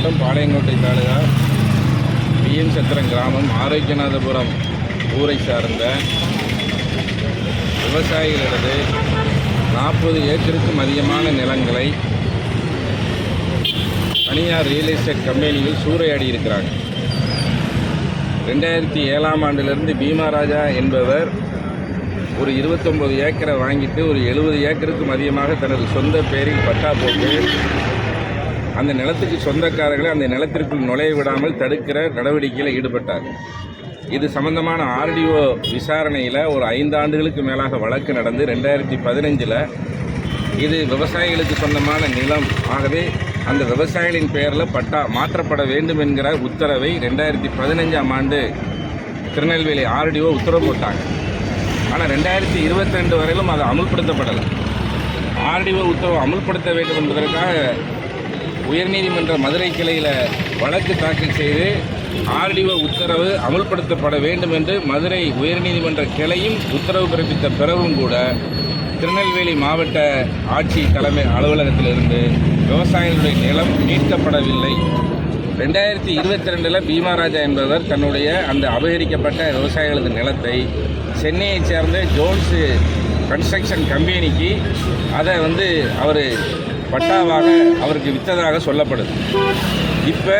மாவட்டம் பாளையங்கோட்டை தாலுகா பிஎன் சத்திரம் கிராமம் ஆரோக்கியநாதபுரம் ஊரை சார்ந்த விவசாயிகளது நாற்பது ஏக்கருக்கும் அதிகமான நிலங்களை தனியார் ரியல் எஸ்டேட் கம்பெனியில் சூறையாடி இருக்கிறாங்க ரெண்டாயிரத்தி ஏழாம் ஆண்டிலிருந்து பீமாராஜா என்பவர் ஒரு இருபத்தொம்பது ஏக்கரை வாங்கிட்டு ஒரு எழுபது ஏக்கருக்கும் அதிகமாக தனது சொந்த பேரில் பட்டா போட்டு அந்த நிலத்துக்கு சொந்தக்காரர்களை அந்த நிலத்திற்குள் நுழைய விடாமல் தடுக்கிற நடவடிக்கையில் ஈடுபட்டார். இது சம்பந்தமான ஆர்டிஓ விசாரணையில் ஒரு ஐந்து ஆண்டுகளுக்கு மேலாக வழக்கு நடந்து ரெண்டாயிரத்தி பதினஞ்சில் இது விவசாயிகளுக்கு சொந்தமான நிலம். ஆகவே அந்த விவசாயிகளின் பெயரில் பட்டா மாற்றப்பட வேண்டும் என்கிற உத்தரவை ரெண்டாயிரத்தி பதினஞ்சாம் ஆண்டு திருநெல்வேலி ஆர்டிஓ உத்தரவு போட்டாங்க. ஆனால் ரெண்டாயிரத்தி இருபத்தி ரெண்டு வரையிலும் அது அமுல்படுத்தப்படலை. ஆர்டிஓ உத்தரவு அமுல்படுத்த வேண்டும் என்பதற்காக உயர்நீதிமன்ற மதுரை கிளையில் வழக்கு தாக்கல் செய்து ஆர்டிஓ உத்தரவு அமல்படுத்தப்பட வேண்டும் என்று மதுரை உயர்நீதிமன்ற கிளையும் உத்தரவு பிறப்பித்த பிறகும் கூட திருநெல்வேலி மாவட்ட ஆட்சி தலைமை அலுவலகத்திலிருந்து விவசாயிகளுடைய நிலம் மீட்கப்படவில்லை. ரெண்டாயிரத்தி இருபத்தி ரெண்டில் பீமாராஜா என்பவர் தன்னுடைய அந்த அபகரிக்கப்பட்ட விவசாயிகளது நிலத்தை சென்னையைச் சேர்ந்த ஜோன்ஸு கன்ஸ்ட்ரக்ஷன் கம்பெனிக்கு அதை வந்து அவர் பட்டாவாக அவருக்கு விற்றதாக சொல்லப்படுது. இப்போ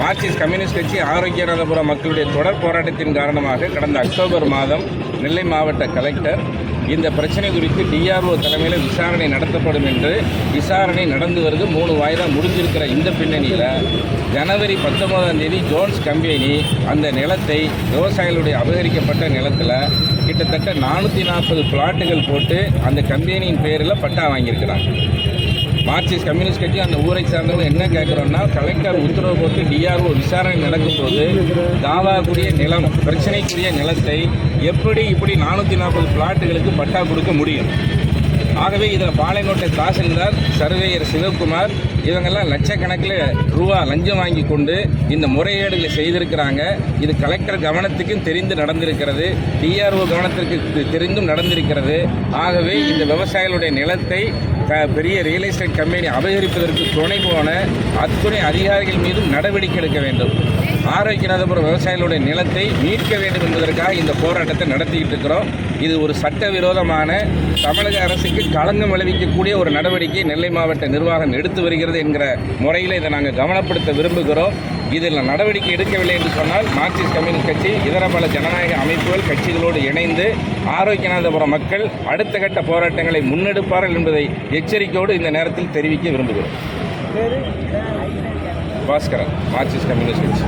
மார்க்சிஸ்ட் கம்யூனிஸ்ட் கட்சி ஆரோக்கியநாதபுரம் மக்களுடைய தொடர் போராட்டத்தின் காரணமாக கடந்த அக்டோபர் மாதம் நெல்லை மாவட்ட கலெக்டர் இந்த பிரச்சனை குறித்து டிஆர்ஓ தலைமையில் விசாரணை நடத்தப்படும் என்று விசாரணை நடந்து வருது. மூணு வாய்தா முடிஞ்சிருக்கிற இந்த பின்னணியில் ஜனவரி பத்தொன்பதாம் தேதி ஜோன்ஸ் கம்பெனி அந்த நிலத்தை விவசாயிகளுடைய அபகரிக்கப்பட்ட நிலத்தில் கிட்டத்தட்ட நானூற்றி நாற்பது பிளாட்டுகள் போட்டு அந்த கம்பெனியின் பேரில் பட்டா வாங்கியிருக்கிறாங்க. மார்க்சிஸ்ட் கம்யூனிஸ்ட் கட்சி அந்த ஊரை சார்ந்தவங்க என்ன கேட்குறோம்னா கலெக்டர் உத்தரவு போட்டு டிஆர்ஓ விசாரணை நடக்கும்போது தாவாக்குரிய நிலம் பிரச்சனைக்குரிய நிலத்தை எப்படி இப்படி நானூற்றி நாற்பது பிளாட்டுகளுக்கு பட்டா கொடுக்க முடியும்? ஆகவே இதில் பாளையங்கோட்டை தாசில்தார் சர்வேயர் சிவகுமார் இவங்கெல்லாம் லட்சக்கணக்கில் ரூபா லஞ்சம் வாங்கி கொண்டு இந்த முறைகேடுகளை செய்திருக்கிறாங்க. இது கலெக்டர் கவனத்துக்கும் தெரிந்து நடந்திருக்கிறது. டிஆர்ஓ கவனத்திற்கு தெரிந்தும் நடந்திருக்கிறது. ஆகவே இந்த விவசாயிகளுடைய நிலத்தை க- பெரிய ரியல் எஸ்டேட் கம்பெனி அபகரிப்பதற்கு துணை போன அத்துணை அதிகாரிகள் மீதும் நடவடிக்கை எடுக்க வேண்டும். ஆரோக்கியநாதபுரம் விவசாயிகளுடைய நிலத்தை மீட்க வேண்டும் என்பதற்காக இந்த போராட்டத்தை நடத்திக்கிட்டு இருக்கிறோம். இது ஒரு சட்டவிரோதமான தமிழக அரசுக்கு களங்கம் விளைவிக்கக்கூடிய ஒரு நடவடிக்கை நெல்லை மாவட்ட நிர்வாகம் எடுத்து வருகிறது என்கிற முறையில் இதை நாங்கள் கவனப்படுத்த விரும்புகிறோம். இதில் நடவடிக்கை எடுக்கவில்லை என்று சொன்னால் மார்க்சிஸ்ட் கம்யூனிஸ்ட் கட்சி இதர பல ஜனநாயக அமைப்புகள் கட்சிகளோடு இணைந்து ஆரோக்கியநாதபுரம் மக்கள் அடுத்த கட்ட போராட்டங்களை முன்னெடுப்பார்கள் என்பதை எச்சரிக்கையோடு இந்த நேரத்தில் தெரிவிக்க விரும்புகிறோம். பாஸ்கரன் மார்க்சிஸ்ட் கம்யூனிஸ்ட் கட்சி